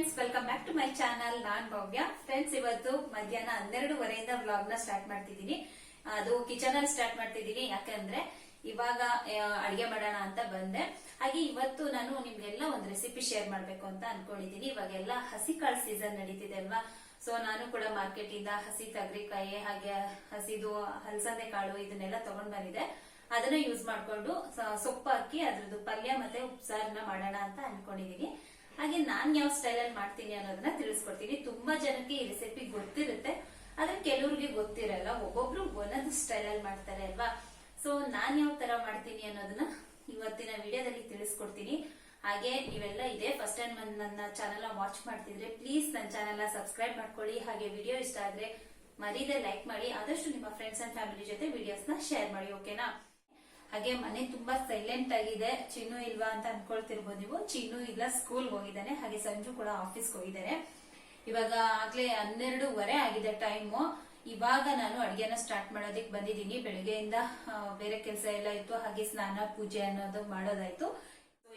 Friends welcome back to my channel non Bhavya. Friends ಇವತ್ತು ಮಧ್ಯಾಹ್ನ ಹನ್ನೆರಡುವರೆಯಿಂದ ವ್ಲಾಗ್ನ ಸ್ಟಾರ್ಟ್ ಮಾಡ್ತಿದ್ದೀನಿ. ಅದು ಕಿಚನ್ ಅಲ್ಲಿ ಸ್ಟಾರ್ಟ್ ಮಾಡ್ತಿದ್ದೀನಿ. ಯಾಕಂದ್ರೆ ಇವಾಗ ಅಡಿಗೆ ಮಾಡೋಣ ಅಂತ ಬಂದೆ. ಹಾಗೆ ಇವತ್ತು ನಾನು ನಿಮ್ಗೆಲ್ಲ ಒಂದು ರೆಸಿಪಿ ಶೇರ್ ಮಾಡ್ಬೇಕು ಅಂತ ಅನ್ಕೊಂಡಿದ್ದೀನಿ. ಇವಾಗೆಲ್ಲ ಹಸಿ ಕಾಳು ಸೀಸನ್ ನಡೀತಿದೆ ಅಲ್ವಾ? ಸೊ ನಾನು ಕೂಡ ಮಾರ್ಕೆಟ್ ಇಂದ ಹಸಿ ತಗರಿಕಾಯಿ, ಹಾಗೆ ಹಸಿದು ಹಲಸಂದೆ ಕಾಳು ಇದನ್ನೆಲ್ಲ ತಗೊಂಡ್ ಬಂದಿದೆ ಅದನ್ನ ಯೂಸ್ ಮಾಡ್ಕೊಂಡು ಸೊಪ್ಪು ಹಾಕಿ ಅದ್ರದ್ದು ಪಲ್ಯ ಮತ್ತೆ ಉಪ್ಸಾರನ್ನ ಮಾಡೋಣ ಅಂತ ಅನ್ಕೊಂಡಿದೀನಿ ಹಾಗೆ ನಾನ್ ಯಾವ ಸ್ಟೈಲ್ ಅಲ್ಲಿ ಮಾಡ್ತೀನಿ ಅನ್ನೋದನ್ನ ತಿಳಿಸ್ಕೊಡ್ತೀನಿ. ತುಂಬಾ ಜನಕ್ಕೆ ಈ ರೆಸಿಪಿ ಗೊತ್ತಿರುತ್ತೆ. ಆದ್ರೆ ಕೆಲವ್ರಿಗೆ ಗೊತ್ತಿರಲ್ಲ. ಒಬ್ಬೊಬ್ರು ಒಂದೊಂದು ಸ್ಟೈಲ್ ಅಲ್ಲಿ ಮಾಡ್ತಾರೆ ಅಲ್ವಾ? ಸೊ ನಾನ್ ಯಾವ ತರ ಮಾಡ್ತೀನಿ ಅನ್ನೋದನ್ನ ಇವತ್ತಿನ ವಿಡಿಯೋದಲ್ಲಿ ತಿಳಿಸ್ಕೊಡ್ತೀನಿ. ಹಾಗೆ ನೀವೆಲ್ಲ ಇದೆ ಫಸ್ಟ್ ಟೈಮ್ ನನ್ನ ಚಾನೆಲ್ ವಾಚ್ ಮಾಡ್ತಿದ್ರೆ ಪ್ಲೀಸ್ ನನ್ನ ಚಾನೆಲ್ ಸಬ್ಸ್ಕ್ರೈಬ್ ಮಾಡ್ಕೊಳ್ಳಿ. ಹಾಗೆ ವಿಡಿಯೋ ಇಷ್ಟ ಆದ್ರೆ ಮರೀದೆ ಲೈಕ್ ಮಾಡಿ. ಆದಷ್ಟು ನಿಮ್ಮ ಫ್ರೆಂಡ್ಸ್ ಅಂಡ್ ಫ್ಯಾಮಿಲಿ ಜೊತೆ ವಿಡಿಯೋಸ್ನ ಶೇರ್ ಮಾಡಿ ಓಕೆನಾ ಹಾಗೆ ಮನೆ ತುಂಬಾ ಸೈಲೆಂಟ್ ಆಗಿದೆ. ಚಿನ್ನು ಇಲ್ವಾ ಅಂತ ಅನ್ಕೊಳ್ತಿರ್ಬೋದು ನೀವು. ಚಿನ್ನು ಇಲ್ಲ ಸ್ಕೂಲ್ ಹೋಗಿದ್ದಾನೆ. ಹಾಗೆ ಸಂಜು ಕೂಡ ಆಫೀಸ್ಗೆ ಹೋಗಿದ್ದಾರೆ. ಇವಾಗ ಆಗ್ಲೇ ಹನ್ನೆರಡೂವರೆ ಆಗಿದೆ ಟೈಮು ಇವಾಗ ನಾನು ಅಡಿಗೆನ ಸ್ಟಾರ್ಟ್ ಮಾಡೋದಿಕ್ ಬಂದಿದ್ದೀನಿ. ಬೆಳಗ್ಗೆಯಿಂದ ಬೇರೆ ಕೆಲಸ ಎಲ್ಲ ಇತ್ತು. ಹಾಗೆ ಸ್ನಾನ, ಪೂಜೆ ಅನ್ನೋದು ಮಾಡೋದಾಯ್ತು.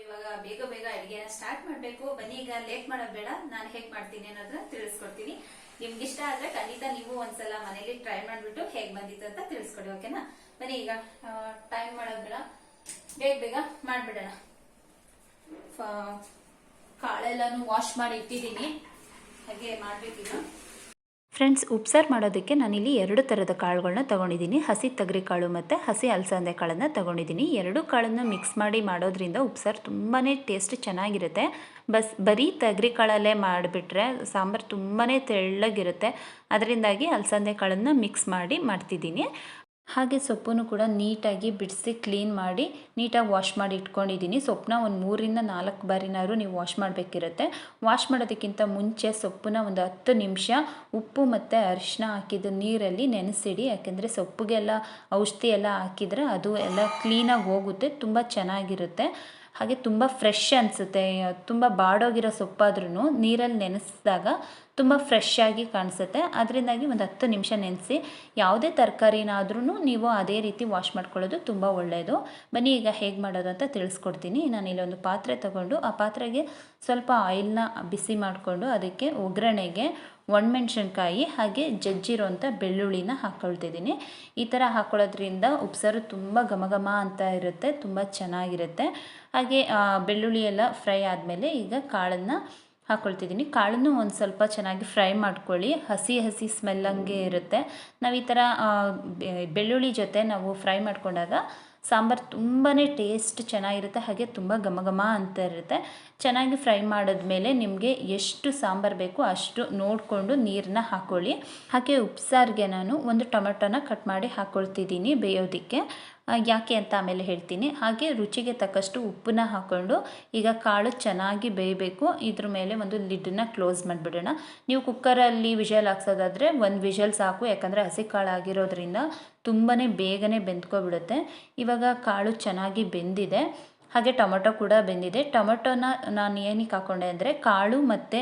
ಇವಾಗ ಬೇಗ ಬೇಗ ಅಡಿಗೆನ ಸ್ಟಾರ್ಟ್ ಮಾಡ್ಬೇಕು. ಬನ್ನಿ, ಈಗ ಲೇಟ್ ಮಾಡೋದ್ ಬೇಡ. ನಾನು ಹೇಗ್ ಮಾಡ್ತೀನಿ ಅನ್ನೋದನ್ನ ತಿಳಿಸ್ಕೊಡ್ತೀನಿ. ನಿಮ್ಗೆ ಇಷ್ಟ ಆದ್ರೆ ಖಂಡಿತ ನೀವು ಒಂದ್ಸಲ ಮನೇಲಿ ಟ್ರೈ ಮಾಡ್ಬಿಟ್ಟು ಹೇಗ್ ಬಂದಿತ್ತು ಅಂತ ತಿಳಿಸ್ಕೊಡಿ ಓಕೆನಾ ಬನ್ನಿ ಈಗ ಟೈಮ್ ಮಾಡೋದ್ ಬೇಡ ಬೇಗ ಬೇಗ ಮಾಡ್ಬಿಡೋಣ. ಕಾಳೆಲ್ಲಾನು ವಾಶ್ ಮಾಡಿ ಇಟ್ಟಿದ್ದೀನಿ. ಹಾಗೆ ಮಾಡ್ಬೇಕೀಗ ಫ್ರೆಂಡ್ಸ್, ಉಪ್ಸಾರು ಮಾಡೋದಕ್ಕೆ ನಾನಿಲ್ಲಿ ಎರಡು ಥರದ ಕಾಳುಗಳನ್ನ ತೊಗೊಂಡಿದ್ದೀನಿ. ಹಸಿ ತಗ್ರಿ ಕಾಳು ಮತ್ತು ಹಸಿ ಅಲಸಂದೆ ಕಾಳನ್ನು ತೊಗೊಂಡಿದ್ದೀನಿ. ಎರಡು ಕಾಳನ್ನು ಮಿಕ್ಸ್ ಮಾಡಿ ಮಾಡೋದ್ರಿಂದ ಉಪ್ಸಾರು ತುಂಬಾ ಟೇಸ್ಟ್ ಚೆನ್ನಾಗಿರುತ್ತೆ. ಬಸ್, ಬರೀ ತಗರಿ ಕಾಳಲ್ಲೇ ಮಾಡಿಬಿಟ್ರೆ ಸಾಂಬಾರು ತುಂಬಾ ತೆಳ್ಳಗಿರುತ್ತೆ. ಅದರಿಂದಾಗಿ ಅಲಸಂದೆ ಕಾಳನ್ನು ಮಿಕ್ಸ್ ಮಾಡಿ ಮಾಡ್ತಿದ್ದೀನಿ. ಹಾಗೆ ಸೊಪ್ಪನ್ನು ಕೂಡ ನೀಟಾಗಿ ಬಿಡಿಸಿ ಕ್ಲೀನ್ ಮಾಡಿ ನೀಟಾಗಿ ವಾಶ್ ಮಾಡಿ ಇಟ್ಕೊಂಡಿದ್ದೀನಿ. ಸೊಪ್ಪನ್ನ ಒಂದು ಮೂರಿಂದ ನಾಲ್ಕು ಬಾರಿನಾದ್ರೂ ನೀವು ವಾಶ್ ಮಾಡಬೇಕಿರುತ್ತೆ. ವಾಶ್ ಮಾಡೋದಕ್ಕಿಂತ ಮುಂಚೆ ಸೊಪ್ಪನ್ನ ಒಂದು ಹತ್ತು ನಿಮಿಷ ಉಪ್ಪು ಮತ್ತು ಅರಿಶಿನ ಹಾಕಿದ ನೀರಲ್ಲಿ ನೆನೆಸಿಡಿ. ಯಾಕೆಂದರೆ ಸೊಪ್ಪಿಗೆಲ್ಲ ಔಷಧಿ ಎಲ್ಲ ಹಾಕಿದರೆ ಅದು ಎಲ್ಲ ಕ್ಲೀನಾಗಿ ಹೋಗುತ್ತೆ, ತುಂಬ ಚೆನ್ನಾಗಿರುತ್ತೆ. ಹಾಗೆ ತುಂಬ ಫ್ರೆಶ್ ಅನಿಸುತ್ತೆ. ತುಂಬ ಬಾಡೋಗಿರೋ ಸೊಪ್ಪಾದ್ರೂ ನೀರಲ್ಲಿ ನೆನೆಸಿದಾಗ ತುಂಬ ಫ್ರೆಶ್ ಆಗಿ ಕಾಣಿಸುತ್ತೆ. ಅದರಿಂದಾಗಿ ಒಂದು ಹತ್ತು ನಿಮಿಷ ನೆನೆಸಿ ಯಾವುದೇ ತರಕಾರಿನಾದ್ರೂ ನೀವು ಅದೇ ರೀತಿ ವಾಶ್ ಮಾಡ್ಕೊಳ್ಳೋದು ತುಂಬ ಒಳ್ಳೆಯದು ಬನ್ನಿ, ಈಗ ಹೇಗೆ ಮಾಡೋದು ಅಂತ ತಿಳಿಸ್ಕೊಡ್ತೀನಿ. ನಾನು ಇಲ್ಲೊಂದು ಪಾತ್ರೆ ತಗೊಂಡು, ಆ ಪಾತ್ರೆಗೆ ಸ್ವಲ್ಪ ಆಯಿಲ್ನ ಬಿಸಿ ಮಾಡಿಕೊಂಡು ಅದಕ್ಕೆ ಒಗ್ಗರಣೆಗೆ ಒಣಮೆಣ್ಸಿನ್ಕಾಯಿ ಹಾಗೆ ಜಜ್ಜಿರೋಂಥ ಬೆಳ್ಳುಳ್ಳಿನ ಹಾಕ್ಕೊಳ್ತಿದ್ದೀನಿ ಈ ಥರ ಹಾಕ್ಕೊಳ್ಳೋದ್ರಿಂದ ಉಪ್ಸಾರು ತುಂಬ ಘಮ ಅಂತ ಇರುತ್ತೆ, ತುಂಬ ಚೆನ್ನಾಗಿರುತ್ತೆ. ಹಾಗೆ ಬೆಳ್ಳುಳ್ಳಿ ಎಲ್ಲ ಫ್ರೈ ಆದಮೇಲೆ ಈಗ ಕಾಳನ್ನು ಹಾಕ್ಕೊಳ್ತಿದ್ದೀನಿ ಕಾಳನ್ನು ಒಂದು ಸ್ವಲ್ಪ ಚೆನ್ನಾಗಿ ಫ್ರೈ ಮಾಡ್ಕೊಳ್ಳಿ. ಹಸಿ ಹಸಿ ಸ್ಮೆಲ್ ಹಂಗೆ ಇರುತ್ತೆ. ನಾವು ಈ ಥರ ಬೆಳ್ಳುಳ್ಳಿ ಜೊತೆ ನಾವು ಫ್ರೈ ಮಾಡ್ಕೊಂಡಾಗ ಸಾಂಬಾರು ತುಂಬಾ ಟೇಸ್ಟ್ ಚೆನ್ನಾಗಿರುತ್ತೆ, ಹಾಗೆ ತುಂಬ ಘಮ ಘಮ ಅಂತ ಇರುತ್ತೆ. ಚೆನ್ನಾಗಿ ಫ್ರೈ ಮಾಡಿದ್ಮೇಲೆ ನಿಮಗೆ ಎಷ್ಟು ಸಾಂಬಾರು ಬೇಕು ಅಷ್ಟು ನೋಡಿಕೊಂಡು ನೀರನ್ನ ಹಾಕ್ಕೊಳ್ಳಿ ಹಾಗೆ ಉಪ್ಸಾರಿಗೆ ನಾನು ಒಂದು ಟೊಮೆಟೊನ ಕಟ್ ಮಾಡಿ ಹಾಕ್ಕೊಳ್ತಿದ್ದೀನಿ ಬೇಯೋದಕ್ಕೆ. ಯಾಕೆ ಅಂತ ಆಮೇಲೆ ಹೇಳ್ತೀನಿ. ಹಾಗೆ ರುಚಿಗೆ ತಕ್ಕಷ್ಟು ಉಪ್ಪನ್ನ ಹಾಕ್ಕೊಂಡು ಈಗ ಕಾಳು ಚೆನ್ನಾಗಿ ಬೇಯಬೇಕು. ಇದ್ರ ಮೇಲೆ ಒಂದು ಲಿಡ್ಡನ್ನ ಕ್ಲೋಸ್ ಮಾಡಿಬಿಡೋಣ. ನೀವು ಕುಕ್ಕರಲ್ಲಿ ವಿಷಲ್ ಹಾಕ್ಸೋದಾದರೆ ಒಂದು ವಿಷಲ್ ಸಾಕು, ಯಾಕಂದರೆ ಹಸಿ ಕಾಳು ಆಗಿರೋದ್ರಿಂದ ತುಂಬಾ ಬೇಗನೆ ಬೆಂದ್ಕೊಬಿಡುತ್ತೆ. ಇವಾಗ ಕಾಳು ಚೆನ್ನಾಗಿ ಬೆಂದಿದೆ. ಹಾಗೆ ಟೊಮೊಟೊ ಕೂಡ ಬೆಂದಿದೆ. ಟೊಮೊಟೊನ ನಾನು ಏನಕ್ಕೆ ಹಾಕ್ಕೊಂಡೆ ಅಂದರೆ ಕಾಳು ಮತ್ತು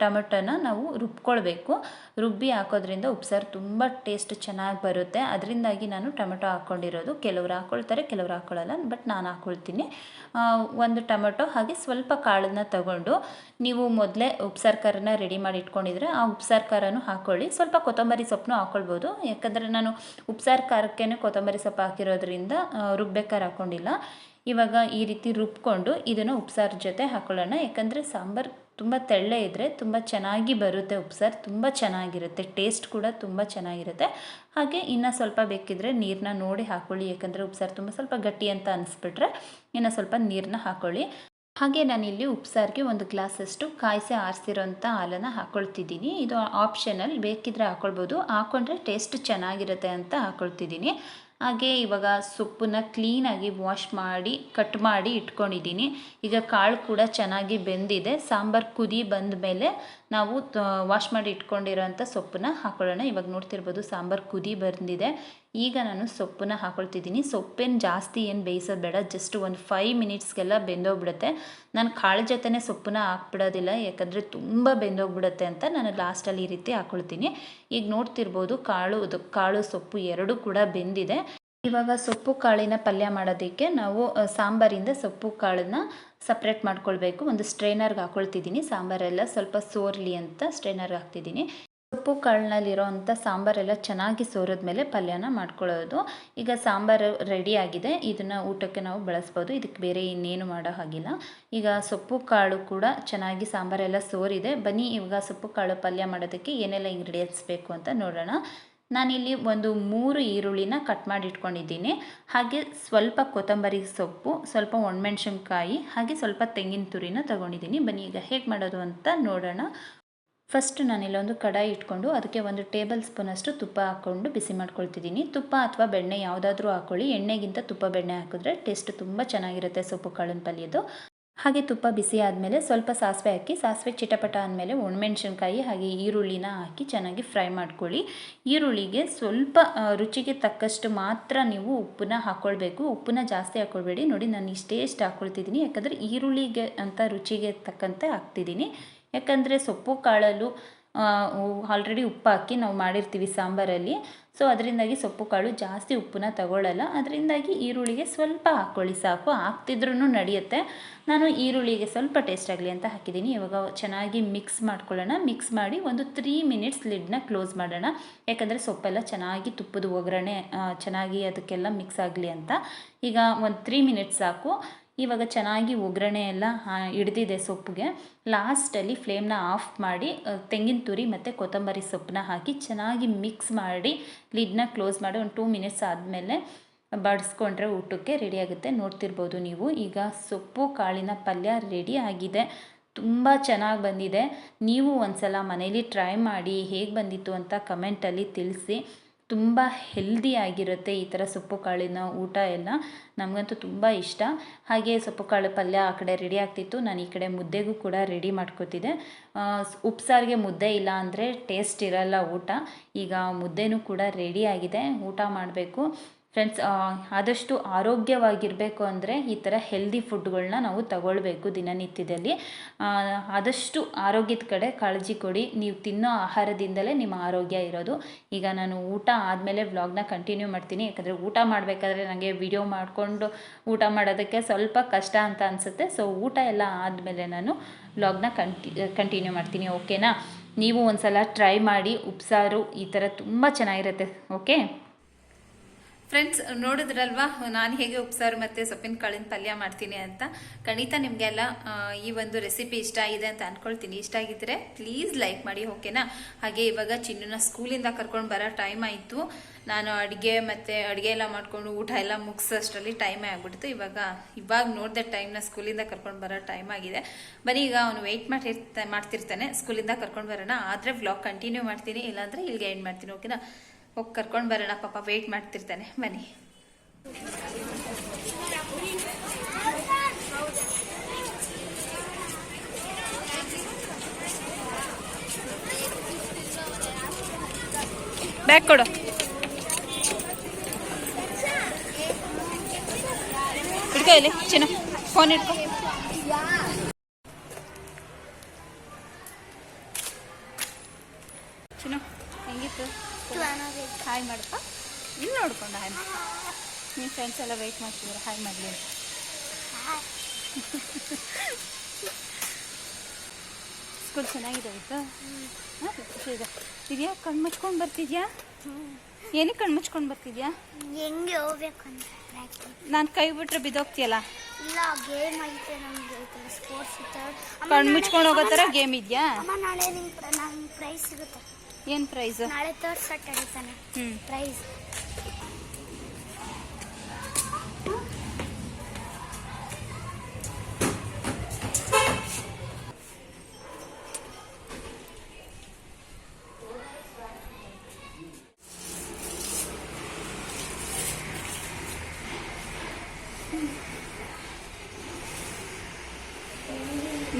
ಟೊಮೊಟೊನ ನಾವು ರುಬ್ಕೊಳ್ಬೇಕು. ರುಬ್ಬಿ ಹಾಕೋದ್ರಿಂದ ಉಪ್ಸಾರು ತುಂಬ ಟೇಸ್ಟ್ ಚೆನ್ನಾಗಿ ಬರುತ್ತೆ. ಅದರಿಂದಾಗಿ ನಾನು ಟೊಮೆಟೊ ಹಾಕ್ಕೊಂಡಿರೋದು ಕೆಲವ್ರು ಹಾಕ್ಕೊಳ್ತಾರೆ ಕೆಲವ್ರು ಹಾಕ್ಕೊಳ್ಳಲ್ಲ ಬಟ್ ನಾನು ಹಾಕ್ಕೊಳ್ತೀನಿ ಒಂದು ಟೊಮೆಟೊ ಹಾಗೆ ಸ್ವಲ್ಪ ಕಾಳನ್ನ ತಗೊಂಡು ನೀವು ಮೊದಲೇ ಉಪ್ಸಾರು ಖಾರನ ರೆಡಿ ಮಾಡಿ ಇಟ್ಕೊಂಡಿದ್ರೆ ಆ ಉಪ್ಸಾರು ಖಾರನೂ ಹಾಕ್ಕೊಳ್ಳಿ ಸ್ವಲ್ಪ ಕೊತ್ತಂಬರಿ ಸೊಪ್ಪನ್ನು ಹಾಕ್ಕೊಳ್ಬೋದು ಯಾಕಂದರೆ ನಾನು ಉಪ್ಸಾರು ಖಾರಕ್ಕೇ ಕೊತ್ತಂಬರಿ ಸೊಪ್ಪು ಹಾಕಿರೋದ್ರಿಂದ ಆ, ರುಬ್ಬೇಕಾದ್ರೆ ಹಾಕ್ಕೊಂಡಿಲ್ಲ ಇವಾಗ ಈ ರೀತಿ ರುಬ್ಕೊಂಡು ಇದನ್ನು ಉಪ್ಸಾರ ಜೊತೆ ಹಾಕೊಳ್ಳೋಣ. ಯಾಕಂದರೆ ಸಾಂಬಾರು ತುಂಬ ತೆಳ್ಳೆ ಇದ್ದರೆ ತುಂಬ ಚೆನ್ನಾಗಿ ಬರುತ್ತೆ ಉಪ್ಸಾರು. ತುಂಬ ಚೆನ್ನಾಗಿರುತ್ತೆ. ಟೇಸ್ಟ್ ಕೂಡ ತುಂಬ ಚೆನ್ನಾಗಿರುತ್ತೆ. ಹಾಗೆ ಇನ್ನು ಸ್ವಲ್ಪ ಬೇಕಿದ್ದರೆ ನೀರನ್ನ ನೋಡಿ ಹಾಕ್ಕೊಳ್ಳಿ ಯಾಕಂದರೆ ಉಪ್ಸಾರು ತುಂಬ ಸ್ವಲ್ಪ ಗಟ್ಟಿ ಅಂತ ಅನಿಸ್ಬಿಟ್ರೆ ಇನ್ನು ಸ್ವಲ್ಪ ನೀರನ್ನ ಹಾಕೊಳ್ಳಿ. ಹಾಗೆ ನಾನಿಲ್ಲಿ ಉಪ್ಸಾರಿಗೆ ಒಂದು ಗ್ಲಾಸಷ್ಟು ಕಾಯಿಸಿ ಆರಿಸಿರೋಂಥ ಹಾಲನ್ನು ಹಾಕ್ಕೊಳ್ತಿದ್ದೀನಿ ಇದು ಆಪ್ಷನಲ್ ಬೇಕಿದ್ರೆ ಹಾಕ್ಕೊಳ್ಬೋದು ಹಾಕ್ಕೊಂಡ್ರೆ ಟೇಸ್ಟ್ ಚೆನ್ನಾಗಿರುತ್ತೆ ಅಂತ ಹಾಕ್ಕೊಳ್ತಿದ್ದೀನಿ ಹಾಗೆ ಇವಾಗ ಸೊಪ್ಪನ್ನ ಕ್ಲೀನಾಗಿ ವಾಶ್ ಮಾಡಿ ಕಟ್ ಮಾಡಿ ಇಟ್ಕೊಂಡಿದ್ದೀನಿ. ಈಗ ಕಾಳು ಕೂಡ ಚೆನ್ನಾಗಿ ಬೆಂದಿದೆ. ಸಾಂಬಾರು ಕುದಿ ಬಂದ ಮೇಲೆ ನಾವು ವಾಶ್ ಮಾಡಿ ಇಟ್ಕೊಂಡಿರೋಂಥ ಸೊಪ್ಪನ್ನ ಹಾಕೊಳ್ಳೋಣ. ಇವಾಗ ನೋಡ್ತಿರ್ಬೋದು ಸಾಂಬಾರು ಕುದಿ ಬಂದಿದೆ. ಈಗ ನಾನು ಸೊಪ್ಪನ್ನ ಹಾಕೊಳ್ತಿದ್ದೀನಿ. ಸೊಪ್ಪೇನು ಜಾಸ್ತಿ ಏನು ಬೇಯಿಸೋದು ಬೇಡ. ಜಸ್ಟ್ ಒಂದು ಫೈವ್ ಮಿನಿಟ್ಸ್ಗೆಲ್ಲ ಬೆಂದೋಗ್ಬಿಡುತ್ತೆ. ನಾನು ಕಾಳು ಜೊತೆನೇ ಸೊಪ್ಪನ್ನ ಹಾಕ್ಬಿಡೋದಿಲ್ಲ. ಯಾಕಂದರೆ ತುಂಬ ಬೆಂದೋಗ್ಬಿಡುತ್ತೆ ಅಂತ ನಾನು ಲಾಸ್ಟಲ್ಲಿ ಈ ರೀತಿ ಹಾಕ್ಕೊಳ್ತೀನಿ ಈಗ ನೋಡ್ತಿರ್ಬೋದು ಕಾಳು ಕಾಳು ಸೊಪ್ಪು ಎರಡೂ ಕೂಡ ಬೆಂದಿದೆ. ಇವಾಗ ಸೊಪ್ಪು ಕಾಳಿನ ಪಲ್ಯ ಮಾಡೋದಕ್ಕೆ ನಾವು ಸಾಂಬಾರಿಂದ ಸೊಪ್ಪು ಕಾಳನ್ನ ಸಪ್ರೇಟ್ ಮಾಡ್ಕೊಳ್ಬೇಕು. ಒಂದು ಸ್ಟ್ರೈನರ್ಗೆ ಹಾಕೊಳ್ತಿದ್ದೀನಿ. ಸಾಂಬಾರೆಲ್ಲ ಸ್ವಲ್ಪ ಸೋರ್ಲಿ ಅಂತ ಸ್ಟ್ರೈನರ್ಗೆ ಹಾಕ್ತಿದ್ದೀನಿ. ಸೊಪ್ಪು ಕಾಳಿನಲ್ಲಿರೋ ಅಂಥ ಸಾಂಬಾರೆಲ್ಲ ಚೆನ್ನಾಗಿ ಸೋರಿದ್ಮೇಲೆ ಪಲ್ಯನ ಮಾಡ್ಕೊಳ್ಳೋದು. ಈಗ ಸಾಂಬಾರು ರೆಡಿ ಆಗಿದೆ. ಇದನ್ನು ಊಟಕ್ಕೆ ನಾವು ಬಳಸ್ಬೋದು. ಇದಕ್ಕೆ ಬೇರೆ ಇನ್ನೇನು ಮಾಡೋ ಹಾಗಿಲ್ಲ. ಈಗ ಸೊಪ್ಪು ಕಾಳು ಕೂಡ ಚೆನ್ನಾಗಿ ಸಾಂಬಾರೆಲ್ಲ ಸೋರಿದೆ. ಬನ್ನಿ, ಇವಾಗ ಸೊಪ್ಪು ಕಾಳು ಪಲ್ಯ ಮಾಡೋದಕ್ಕೆ ಏನೆಲ್ಲ ಇಂಗ್ರೀಡಿಯೆಂಟ್ಸ್ ಬೇಕು ಅಂತ ನೋಡೋಣ. ನಾನಿಲ್ಲಿ ಒಂದು ಮೂರು ಈರುಳ್ಳಿನ ಕಟ್ ಮಾಡಿ ಇಟ್ಕೊಂಡಿದ್ದೀನಿ. ಹಾಗೆ ಸ್ವಲ್ಪ ಕೊತ್ತಂಬರಿ ಸೊಪ್ಪು, ಸ್ವಲ್ಪ ಒಣಮೆಣ್ಸಿನ್ಕಾಯಿ, ಹಾಗೆ ಸ್ವಲ್ಪ ತೆಂಗಿನ ತುರಿನ ತಗೊಂಡಿದ್ದೀನಿ. ಬನ್ನಿ, ಈಗ ಹೇಗೆ ಮಾಡೋದು ಅಂತ ನೋಡೋಣ. ಫಸ್ಟ್ ನಾನು ಇಲ್ಲೊಂದು ಕಡಾಯಿ ಇಟ್ಕೊಂಡು ಅದಕ್ಕೆ ಒಂದು ಟೇಬಲ್ ಸ್ಪೂನಷ್ಟು ತುಪ್ಪ ಹಾಕ್ಕೊಂಡು ಬಿಸಿ ಮಾಡ್ಕೊಳ್ತಿದ್ದೀನಿ. ತುಪ್ಪ ಅಥವಾ ಬೆಣ್ಣೆ ಯಾವುದಾದ್ರೂ ಹಾಕ್ಕೊಳ್ಳಿ ಎಣ್ಣೆಗಿಂತ ತುಪ್ಪ ಬೆಣ್ಣೆ ಹಾಕಿದ್ರೆ ಟೇಸ್ಟ್ ತುಂಬ ಚೆನ್ನಾಗಿರುತ್ತೆ ಸೊಪ್ಪು ಕಾಳಿನ ಪಲ್ಯದ್ದು. ಹಾಗೆ ತುಪ್ಪ ಬಿಸಿ ಆದಮೇಲೆ ಸ್ವಲ್ಪ ಸಾಸಿವೆ ಹಾಕಿ, ಸಾಸಿವೆ ಚಿಟಪಟ ಆದಮೇಲೆ ಒಣಮೆಣ್ಸಿನ್ಕಾಯಿ, ಹಾಗೆ ಈರುಳ್ಳಿನ ಹಾಕಿ ಚೆನ್ನಾಗಿ ಫ್ರೈ ಮಾಡ್ಕೊಳ್ಳಿ. ಈರುಳ್ಳಿಗೆ ಸ್ವಲ್ಪ ರುಚಿಗೆ ತಕ್ಕಷ್ಟು ಮಾತ್ರ ನೀವು ಉಪ್ಪನ್ನ ಹಾಕ್ಕೊಳ್ಬೇಕು ಉಪ್ಪನ್ನ ಜಾಸ್ತಿ ಹಾಕ್ಕೊಳ್ಬೇಡಿ ನೋಡಿ, ನಾನು ಇಷ್ಟೇ ಇಷ್ಟು ಹಾಕ್ಕೊಳ್ತಿದ್ದೀನಿ ಯಾಕಂದರೆ ಈರುಳ್ಳಿಗೆ ಅಂತ ರುಚಿಗೆ ತಕ್ಕಂತೆ ಹಾಕ್ತಿದ್ದೀನಿ. ಯಾಕಂದರೆ ಸೊಪ್ಪು ಕಾಳಲ್ಲು ಆಲ್ರೆಡಿ ಉಪ್ಪು ಹಾಕಿ ನಾವು ಮಾಡಿರ್ತೀವಿ ಸಾಂಬಾರಲ್ಲಿ. ಸೊ ಅದರಿಂದಾಗಿ ಸೊಪ್ಪು ಕಾಳು ಜಾಸ್ತಿ ಉಪ್ಪನ್ನ ತಗೊಳ್ಳಲ್ಲ ಅದರಿಂದಾಗಿ ಈರುಳ್ಳಿಗೆ ಸ್ವಲ್ಪ ಹಾಕ್ಕೊಳ್ಳಿ. ಸಾಕು ಹಾಕ್ತಿದ್ರೂ ನಡೆಯುತ್ತೆ. ನಾನು ಈರುಳ್ಳಿಗೆ ಸ್ವಲ್ಪ ಟೇಸ್ಟ್ ಆಗಲಿ ಅಂತ ಹಾಕಿದ್ದೀನಿ. ಇವಾಗ ಚೆನ್ನಾಗಿ ಮಿಕ್ಸ್ ಮಾಡ್ಕೊಳ್ಳೋಣ. ಮಿಕ್ಸ್ ಮಾಡಿ ಒಂದು ತ್ರೀ ಮಿನಿಟ್ಸ್ ಲಿಡ್ನ ಕ್ಲೋಸ್ ಮಾಡೋಣ. ಯಾಕಂದರೆ ಸೊಪ್ಪೆಲ್ಲ ಚೆನ್ನಾಗಿ ತುಪ್ಪದ ಒಗ್ಗರಣೆ ಚೆನ್ನಾಗಿ ಅದಕ್ಕೆಲ್ಲ ಮಿಕ್ಸ್ ಆಗಲಿ ಅಂತ. ಈಗ ಒಂದು ತ್ರೀ ಮಿನಿಟ್ಸ್ ಸಾಕು. ಇವಾಗ ಚೆನ್ನಾಗಿ ಒಗ್ಗರಣೆ ಎಲ್ಲ ಹಿಡ್ದಿದೆ ಸೊಪ್ಪಿಗೆ. ಲಾಸ್ಟಲ್ಲಿ ಫ್ಲೇಮ್ನ ಆಫ್ ಮಾಡಿ ತೆಂಗಿನ ತುರಿ ಮತ್ತು ಕೊತ್ತಂಬರಿ ಸೊಪ್ಪನ್ನ ಹಾಕಿ ಚೆನ್ನಾಗಿ ಮಿಕ್ಸ್ ಮಾಡಿ, ಲಿಡ್ನ ಕ್ಲೋಸ್ ಮಾಡಿ ಒಂದು ಟೂ ಮಿನಿಟ್ಸ್ ಆದಮೇಲೆ ಬಡಿಸ್ಕೊಂಡ್ರೆ ಊಟಕ್ಕೆ ರೆಡಿ ಆಗುತ್ತೆ. ನೋಡ್ತಿರ್ಬೋದು ನೀವು. ಈಗ ಸೊಪ್ಪು, ಕಾಳಿನ ಪಲ್ಯ ರೆಡಿ ಆಗಿದೆ. ತುಂಬ ಚೆನ್ನಾಗಿ ಬಂದಿದೆ. ನೀವು ಒಂದು ಸಲ ಮನೇಲಿ ಟ್ರೈ ಮಾಡಿ ಹೇಗೆ ಬಂದಿತ್ತು ಅಂತ ಕಮೆಂಟಲ್ಲಿ ತಿಳಿಸಿ. ತುಂಬ ಹೆಲ್ದಿ ಆಗಿರುತ್ತೆ ಈ ಥರ ಸೊಪ್ಪು ಕಾಳಿನ ಊಟ ಎಲ್ಲ. ನಮಗಂತೂ ತುಂಬ ಇಷ್ಟ. ಹಾಗೆ ಸೊಪ್ಪು ಕಾಳು ಪಲ್ಯ ಆ ಕಡೆ ರೆಡಿ ಆಗ್ತಿತ್ತು. ನಾನು ಈ ಕಡೆ ಮುದ್ದೆಗೂ ಕೂಡ ರೆಡಿ ಮಾಡ್ಕೋತಿದ್ದೆ. ಉಪ್ಸಾರಿಗೆ ಮುದ್ದೆ ಇಲ್ಲ ಅಂದರೆ ಟೇಸ್ಟ್ ಇರಲ್ಲ ಊಟ. ಈಗ ಮುದ್ದೆನೂ ಕೂಡ ರೆಡಿ ಆಗಿದೆ. ಊಟ ಮಾಡಬೇಕು. ಫ್ರೆಂಡ್ಸ್ ಆದಷ್ಟು ಆರೋಗ್ಯವಾಗಿರಬೇಕು ಅಂದರೆ ಈ ಥರ ಹೆಲ್ದಿ ಫುಡ್ಗಳನ್ನ ನಾವು ತಗೊಳ್ಬೇಕು ದಿನನಿತ್ಯದಲ್ಲಿ. ಆದಷ್ಟು ಆರೋಗ್ಯದ ಕಡೆ ಕಾಳಜಿ ಕೊಡಿ. ನೀವು ತಿನ್ನೋ ಆಹಾರದಿಂದಲೇ ನಿಮ್ಮ ಆರೋಗ್ಯ ಇರೋದು. ಈಗ ನಾನು ಊಟ ಆದಮೇಲೆ ವ್ಲಾಗ್ನ ಕಂಟಿನ್ಯೂ ಮಾಡ್ತೀನಿ. ಯಾಕಂದರೆ ಊಟ ಮಾಡಬೇಕಾದ್ರೆ ನನಗೆ ವಿಡಿಯೋ ಮಾಡಿಕೊಂಡು ಊಟ ಮಾಡೋದಕ್ಕೆ ಸ್ವಲ್ಪ ಕಷ್ಟ ಅಂತ ಅನಿಸುತ್ತೆ. ಸೊ ಊಟ ಎಲ್ಲ ಆದಮೇಲೆ ನಾನು ವ್ಲಾಗ್ನ ಕಂಟಿ ಕಂಟಿನ್ಯೂ ಮಾಡ್ತೀನಿ. ಓಕೆನಾ ನೀವು ಒಂದು ಸಲ ಟ್ರೈ ಮಾಡಿ. ಉಪ್ಸಾರು ಈ ಥರ ತುಂಬ ಚೆನ್ನಾಗಿರುತ್ತೆ. ಓಕೆ ಫ್ರೆಂಡ್ಸ್ ನೋಡಿದ್ರಲ್ವಾ? ನಾನು ಹೇಗೆ ಉಪ್ಸಾರು ಮತ್ತು ಸೊಪ್ಪಿನ ಕಾಳಿನ ಪಲ್ಯ ಮಾಡ್ತೀನಿ ಅಂತ. ಖಂಡಿತ ನಿಮಗೆಲ್ಲ ಈ ಒಂದು ರೆಸಿಪಿ ಇಷ್ಟ ಆಗಿದೆ ಅಂತ ಅಂದ್ಕೊಳ್ತೀನಿ ಇಷ್ಟ ಆಗಿದ್ರೆ ಪ್ಲೀಸ್ ಲೈಕ್ ಮಾಡಿ ಓಕೆನಾ ಹಾಗೆ ಇವಾಗ ಚಿನ್ನನ ಸ್ಕೂಲಿಂದ ಕರ್ಕೊಂಡು ಬರೋ ಟೈಮ್ ಆಯಿತು. ನಾನು ಅಡುಗೆ ಮತ್ತು ಅಡುಗೆ ಎಲ್ಲ ಮಾಡಿಕೊಂಡು ಊಟ ಎಲ್ಲ ಮುಗಿಸೋಷ್ಟರಲ್ಲಿ ಟೈಮೇ ಆಗ್ಬಿಡ್ತು. ಇವಾಗ ಇವಾಗ ನೋಡಿದೆ ಟೈಮ್ನ ಸ್ಕೂಲಿಂದ ಕರ್ಕೊಂಡು ಬರೋ ಟೈಮ್ ಆಗಿದೆ. ಬರೀ ಈಗ ಅವನು ವೆಯ್ಟ್ ಮಾಡಿರ್ತ ಮಾಡ್ತಿರ್ತಾನೆ. ಸ್ಕೂಲಿಂದ ಕರ್ಕೊಂಡು ಬರೋಣ. ಆದರೆ ವ್ಲಾಗ್ ಕಂಟಿನ್ಯೂ ಮಾಡ್ತೀನಿ. ಇಲ್ಲಾಂದರೆ ಇಲ್ಲಿಗೆ ಎಂಡ್ ಮಾಡ್ತೀನಿ ಓಕೆನಾ ಹೋಗಿ ಕರ್ಕೊಂಡು ಬರೋಣ ಪಾಪ ವೆಯ್ಟ್ ಮಾಡ್ತಿರ್ತಾನೆ ಬನ್ನಿ. ಬ್ಯಾಗ್ ಕೊಡು. ಹಿಡ್ಕೊ ಇಲ್ಲಿ ಚಿನ್ನ. ಫೋನ್ ಹಿಡ್ಕೊ. ನಿಮ್ಮ ಫ್ರೆಂಡ್ಸ್ ಎಲ್ಲ ವೆಯ್ಟ್ ಮಾಡ್ತಿದ್ದಾರೆ ಹಾಯ್ ಮಾಡಲಿ ಸ್ಕೂಲ್ ಚೆನ್ನಾಗಿದೆ ಆಯ್ತಾ? ಇದೆಯಾ? ಕಣ್ಣು ಮುಚ್ಕೊಂಡು ಬರ್ತಿದ್ಯಾ? ಏನಕ್ಕೆ ಕಣ್ಣು ಮುಚ್ಕೊಂಡು ಬರ್ತಿದ್ಯಾ? ಹೆಂಗೆ ಹೋಗ್ಬೇಕು ಅಂತ ನಾನು ಕೈ ಬಿಟ್ರೆ ಬಿದ್ದೋಗ್ತೀಯಲ್ಲ? ಇಲ್ಲ ಗೇಮ್ ಐತೆ ನಮ್ಗೆ ಸ್ಪೋರ್ಟ್ಸ್ ಕಣ್ಣು ಮುಚ್ಕೊಂಡು ಹೋಗೋ ಥರ ಗೇಮ್ ಇದೆಯಾ? ಅಮ್ಮ ನಾಳೆ ನಂಗೆ ಪ್ರೈಸ್ ಸಿಗುತ್ತೆ. ಏನು ಪ್ರೈಸ್ ನಾಳೆ ತರ್ಡ್ ಸಾಟರ್ಡೆ ತಾನೆ ಹ್ಞೂ ಪ್ರೈಸ್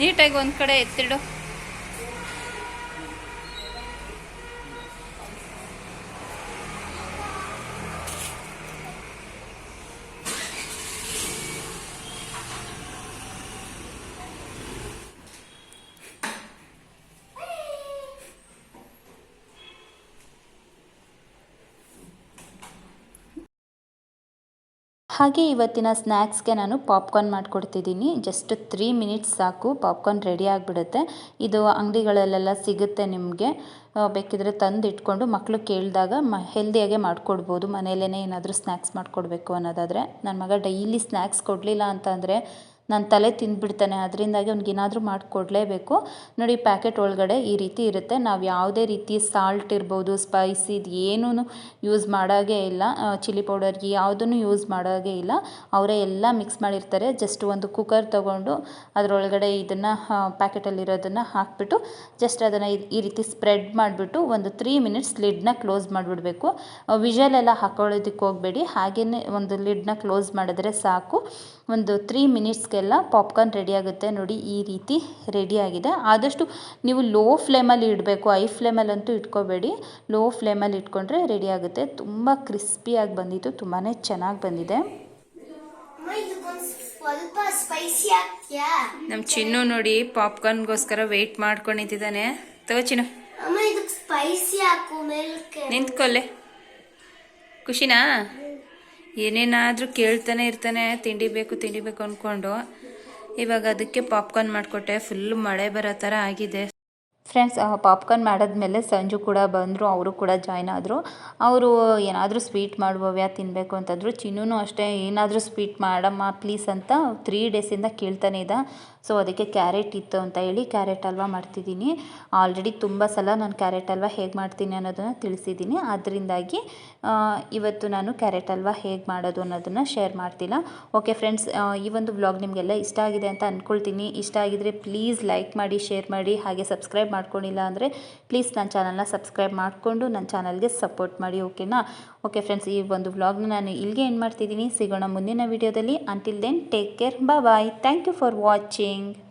ನೀಟಾಗಿ ಒಂದು ಕಡೆ ಎತ್ತಿಡು. ಹಾಗೆ ಇವತ್ತಿನ ಸ್ನ್ಯಾಕ್ಸ್ಗೆ ನಾನು ಪಾಪ್ಕಾರ್ನ್ ಮಾಡಿಕೊಡ್ತಿದ್ದೀನಿ. ಜಸ್ಟ್ ತ್ರೀ ಮಿನಿಟ್ಸ್ ಸಾಕು, ಪಾಪ್ಕಾರ್ನ್ ರೆಡಿ ಆಗಿಬಿಡುತ್ತೆ. ಇದು ಅಂಗಡಿಗಳಲ್ಲೆಲ್ಲ ಸಿಗುತ್ತೆ ನಿಮಗೆ. ಬೇಕಿದ್ರೆ ತಂದು ಇಟ್ಕೊಂಡು ಮಕ್ಕಳು ಕೇಳಿದಾಗ ಮ, ಹೆಲ್ದಿಯಾಗೆ ಮಾಡಿಕೊಡ್ಬೋದು. ಮನೆಯಲ್ಲೇ ಏನಾದರೂ ಸ್ನ್ಯಾಕ್ಸ್ ಮಾಡಿಕೊಡ್ಬೇಕು ಅನ್ನೋದಾದರೆ. ನನ್ನ ಮಗ ಡೈಲಿ ಸ್ನ್ಯಾಕ್ಸ್ ಕೊಡಲಿಲ್ಲ ಅಂತಂದರೆ ನಾನು ತಲೆ ತಿಂದುಬಿಡ್ತಾನೆ, ಅದರಿಂದಾಗಿ ಅವ್ನಿಗೆ ಏನಾದರೂ ಮಾಡಿಕೊಡ್ಲೇಬೇಕು. ನೋಡಿ ಪ್ಯಾಕೆಟ್ ಒಳಗಡೆ ಈ ರೀತಿ ಇರುತ್ತೆ. ನಾವು ಯಾವುದೇ ರೀತಿ ಸಾಲ್ಟ್ ಇರ್ಬೋದು ಸ್ಪೈಸಿ ಇದು ಏನೂ ಯೂಸ್ ಮಾಡೋಂಗೇ ಇಲ್ಲ. ಚಿಲ್ಲಿ ಪೌಡರ್ ಯಾವುದನ್ನು ಯೂಸ್ ಮಾಡೋಂಗೇ ಇಲ್ಲ. ಅವರೇ ಎಲ್ಲ ಮಿಕ್ಸ್ ಮಾಡಿರ್ತಾರೆ. ಜಸ್ಟ್ ಒಂದು ಕುಕ್ಕರ್ ತೊಗೊಂಡು ಅದರೊಳಗಡೆ ಇದನ್ನು ಪ್ಯಾಕೆಟಲ್ಲಿರೋದನ್ನು ಹಾಕಿಬಿಟ್ಟು ಜಸ್ಟ್ ಅದನ್ನು ಈ ರೀತಿ ಸ್ಪ್ರೆಡ್ ಮಾಡಿಬಿಟ್ಟು ಒಂದು ತ್ರೀ ಮಿನಿಟ್ಸ್ ಲಿಡ್ನ ಕ್ಲೋಸ್ ಮಾಡಿಬಿಡಬೇಕು. ಎಲ್ಲ ಹಾಕೊಳ್ಳೋದಕ್ಕೆ ಹೋಗಬೇಡಿ. ಹಾಗೆಯೇ ಒಂದು ಲಿಡ್ನ ಕ್ಲೋಸ್ ಮಾಡಿದ್ರೆ ಸಾಕು. ಒಂದು ತ್ರೀ ಮಿನಿಟ್ಸ್ಗೆಲ್ಲ ಪಾಪ್ಕಾರ್ನ್ ರೆಡಿ ಆಗುತ್ತೆ ನೋಡಿ ಈ ರೀತಿ ರೆಡಿ ಆಗಿದೆ. ಆದಷ್ಟು ನೀವು ಲೋ ಫ್ಲೇಮಲ್ಲಿ ಇಡಬೇಕು. ಐ ಫ್ಲೇಮಲ್ಲಂತೂ ಇಟ್ಕೋಬೇಡಿ. ಲೋ ಫ್ಲೇಮಲ್ಲಿ ಇಟ್ಕೊಂಡ್ರೆ ರೆಡಿ ಆಗುತ್ತೆ. ತುಂಬ ಕ್ರಿಸ್ಪಿಯಾಗಿ ಬಂದಿತ್ತು. ತುಂಬಾ ಚೆನ್ನಾಗಿ ಬಂದಿದೆ. ನಮ್ಮ ಚಿನ್ನು ನೋಡಿ ಪಾಪ್ಕಾರ್ನ್ಗೋಸ್ಕರ ವೆಯ್ಟ್ ಮಾಡ್ಕೊಂಡಿದ್ದಾನೆ. ತಗೋ ಚಿನ್ನು. ಅಮ್ಮ ಇದಕ್ಕೆ ಸ್ಪೈಸಿ ಹಾಕು ಮೇಲ್ಕೆ ನಿಂತ್ಕೊಲ್ಲೆ ಖುಷಿನಾ? ಏನೇನಾದರೂ ಕೇಳ್ತಾನೆ ಇರ್ತಾನೆ, ತಿಂಡಿ ಬೇಕು ತಿಂಡಿ ಬೇಕು ಅಂದ್ಕೊಂಡು ಇವಾಗ ಅದಕ್ಕೆ ಪಾಪ್ಕಾರ್ನ್ ಮಾಡಿಕೊಟ್ಟೆ. ಫುಲ್ ಮಳೆ ಬರೋ ಥರ ಆಗಿದೆ. ಫ್ರೆಂಡ್ಸ್ ಪಾಪ್ಕಾರ್ನ್ ಮಾಡಿದ್ಮೇಲೆ ಸಂಜು ಕೂಡ ಬಂದರು, ಅವರು ಕೂಡ ಜಾಯ್ನ್ ಆದರು. ಅವರು ಏನಾದರೂ ಸ್ವೀಟ್ ಮಾಡುವವ್ಯಾ ತಿನ್ನಬೇಕು ಅಂತಂದರು. ಚಿನ್ನೂ ಅಷ್ಟೇ, ಏನಾದರೂ ಸ್ವೀಟ್ ಮಾಡಮ್ಮ ಪ್ಲೀಸ್ ಅಂತ ತ್ರೀ ಡೇಸಿಂದ ಕೇಳ್ತಾನೆ ಇದ್ದ. ಸೊ ಅದಕ್ಕೆ ಕ್ಯಾರೆಟ್ ಇತ್ತು ಅಂತ ಹೇಳಿ ಕ್ಯಾರೆಟ್ ಹಲ್ವಾ ಮಾಡ್ತಿದ್ದೀನಿ. ಆಲ್ರೆಡಿ ತುಂಬ ಸಲ ನಾನು ಕ್ಯಾರೆಟ್ ಹಲ್ವಾ ಹೇಗೆ ಮಾಡ್ತೀನಿ ಅನ್ನೋದನ್ನು ತಿಳಿಸಿದ್ದೀನಿ. ಅದರಿಂದಾಗಿ ಇವತ್ತು ನಾನು ಕ್ಯಾರೆಟ್ ಹಲ್ವಾ ಹೇಗೆ ಮಾಡೋದು ಅನ್ನೋದನ್ನು ಶೇರ್ ಮಾಡ್ತಿಲ್ಲ. ಓಕೆ ಫ್ರೆಂಡ್ಸ್ ಈ ಒಂದು ವ್ಲಾಗ್ ನಿಮಗೆಲ್ಲ ಇಷ್ಟ ಆಗಿದೆ ಅಂತ ಅಂದ್ಕೊಳ್ತೀನಿ ಇಷ್ಟ ಆಗಿದರೆ ಪ್ಲೀಸ್ ಲೈಕ್ ಮಾಡಿ ಶೇರ್ ಮಾಡಿ, ಹಾಗೆ ಸಬ್ಸ್ಕ್ರೈಬ್ ಮಾಡ್ಕೊಂಡಿಲ್ಲ ಅಂದರೆ ಪ್ಲೀಸ್ ನನ್ನ ಚಾನಲ್ನ ಸಬ್ಸ್ಕ್ರೈಬ್ ಮಾಡಿಕೊಂಡು ನನ್ನ ಚಾನಲ್ಗೆ ಸಪೋರ್ಟ್ ಮಾಡಿ ಓಕೆನಾ ಓಕೆ ಫ್ರೆಂಡ್ಸ್ ಈ ಒಂದು ವ್ಲಾಗ್ನ ನಾನು ಇಲ್ಲಿಗೆ ಏನು ಮಾಡ್ತಿದ್ದೀನಿ. ಸಿಗೋಣ ಮುಂದಿನ ವೀಡಿಯೋದಲ್ಲಿ until then take care bye thank you for watching reading